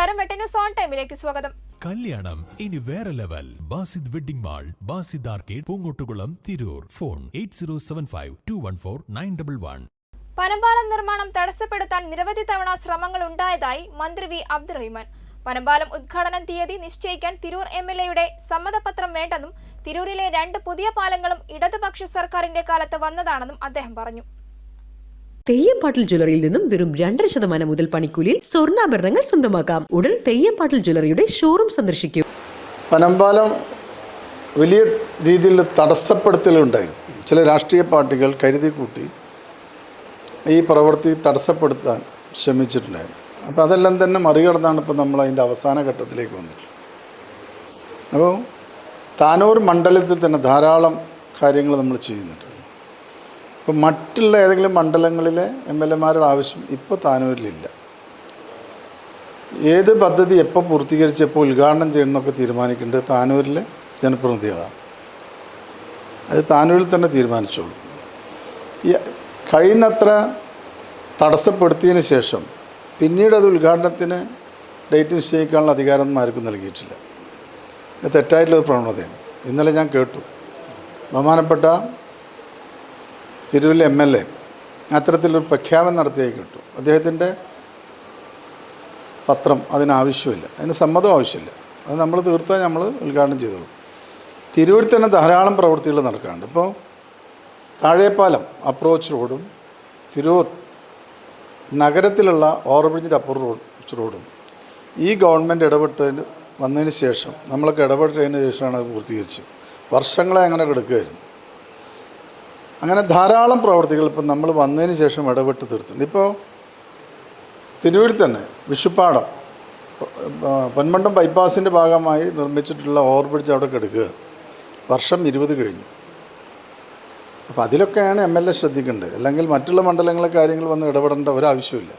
എട്ട് വെട്ടന്യൂസ് ഓൺ ടൈമിലേക്ക് സ്വാഗതം. കല്യാണം ഇനി വേറെ level. Basid wedding mall Basid arcade Poongottukulam Tirur. Phone eight zero seven five two one four nine double one. Panampalam നിർമ്മാണം തടസ്സപ്പെടുത്താൻ നിരവധി തവണ ശ്രമങ്ങൾ ഉണ്ടായതായി മന്ത്രി വി. അബ്ദുറഹിമാൻ. പനമ്പാലം ഉദ്ഘാടനം തീയതി നിശ്ചയിക്കാൻ തിരൂർ എം എൽ എയുടെ സമ്മതപത്രം വേണ്ടെന്നും തിരൂരിലെ രണ്ട് പുതിയ പാലങ്ങളും ഇടതുപക്ഷ സർക്കാരിന്റെ കാലത്ത് വന്നതാണെന്നും അദ്ദേഹം പറഞ്ഞു. തെയ്യംപാട്ടിൽ ജ്വല്ലറിയിൽ നിന്നും വെറും രണ്ടര ശതമാനം മുതൽ പണിക്കൂലിയിൽ സ്വർണാഭരണങ്ങൾ സ്വന്തമാക്കാം. ഉടൻ തെയ്യംപാട്ടിൽ ജ്വല്ലറിയുടെ ഷോറൂം സന്ദർശിക്കും. പനമ്പാലം വലിയ രീതിയിൽ തടസ്സപ്പെടുത്തലുണ്ടായിരുന്നു. ചില രാഷ്ട്രീയ പാർട്ടികൾ കരുതി കൂട്ടി ഈ പ്രവൃത്തി തടസ്സപ്പെടുത്താൻ ശ്രമിച്ചിട്ടുണ്ടായിരുന്നു. അപ്പോൾ അതെല്ലാം തന്നെ മറികടന്നാണ് ഇപ്പോൾ നമ്മൾ അതിന്റെ അവസാന ഘട്ടത്തിലേക്ക് വന്നിട്ടുള്ളത്. അപ്പോൾ താനൂർ മണ്ഡലത്തിൽ തന്നെ ധാരാളം കാര്യങ്ങൾ നമ്മൾ ചെയ്യുന്നുണ്ട്. അപ്പോൾ മറ്റുള്ള ഏതെങ്കിലും മണ്ഡലങ്ങളിലെ എം എൽ എമാരുടെ ആവശ്യം ഇപ്പോൾ താനൂരിലില്ല. ഏത് പദ്ധതി എപ്പോൾ പൂർത്തീകരിച്ച് എപ്പോൾ ഉദ്ഘാടനം ചെയ്യണമെന്നൊക്കെ തീരുമാനിക്കേണ്ടത് താനൂരിലെ ജനപ്രതിനിധികളാണ്. അത് താനൂരിൽ തന്നെ തീരുമാനിച്ചോളൂ. ഈ കഴിയുന്നത്ര തടസ്സപ്പെടുത്തിയതിന് ശേഷം പിന്നീട് അത് ഉദ്ഘാടനത്തിന് ഡേറ്റ് നിശ്ചയിക്കാനുള്ള അധികാരമൊന്നും ആർക്കും നൽകിയിട്ടില്ല. ഇത് തെറ്റായിട്ടുള്ള പ്രവണതയാണ്. ഇന്നലെ ഞാൻ കേട്ടു. ബഹുമാനപ്പെട്ട തിരുവല്ല എം എൽ എ അത്തരത്തിലൊരു പ്രഖ്യാപനം നടത്തിയേ കേട്ടു. അദ്ദേഹത്തിന്റെ പത്രം അതിനാവശ്യമില്ല. അതിന് സമ്മതം ആവശ്യമില്ല. അത് നമ്മൾ തീർത്താൽ നമ്മൾ ഉദ്ഘാടനം ചെയ്തോളൂ. തിരൂരിൽ തന്നെ ധാരാളം പ്രവൃത്തികൾ നടക്കാറുണ്ട്. ഇപ്പോൾ താഴേപ്പാലം അപ്രോച്ച് റോഡും തിരൂർ നഗരത്തിലുള്ള ഓവർബ്രിഡ്ജിന്റെ അപ്രോച്ച് റോഡും ഈ ഗവൺമെന്റ് ഇടപെട്ടതിന് വന്നതിന് ശേഷം നമ്മളൊക്കെ ഇടപെട്ടതിന് ശേഷമാണ് അത് പൂർത്തീകരിച്ചത്. വർഷങ്ങളെ അങ്ങനെ കിടക്കുകയായിരുന്നു. അങ്ങനെ ധാരാളം പ്രവർത്തികൾ ഇപ്പം നമ്മൾ വന്നതിന് ശേഷം ഇടപെട്ട് തീർത്തിട്ടുണ്ട്. ഇപ്പോൾ തിരുവഴി തന്നെ വിഷുപ്പാടം പൊന്മണ്ടം ബൈപ്പാസിന്റെ ഭാഗമായി നിർമ്മിച്ചിട്ടുള്ള ഓവർബ്രിഡ്ജ് അവിടെ കിടക്കുക വർഷം ഇരുപത് കഴിഞ്ഞു. അപ്പോൾ അതിലൊക്കെയാണ് എം എൽ എ ശ്രദ്ധിക്കേണ്ടത്. അല്ലെങ്കിൽ മറ്റുള്ള മണ്ഡലങ്ങളെ കാര്യങ്ങൾ വന്ന് ഇടപെടേണ്ട ഒരാവശ്യമില്ല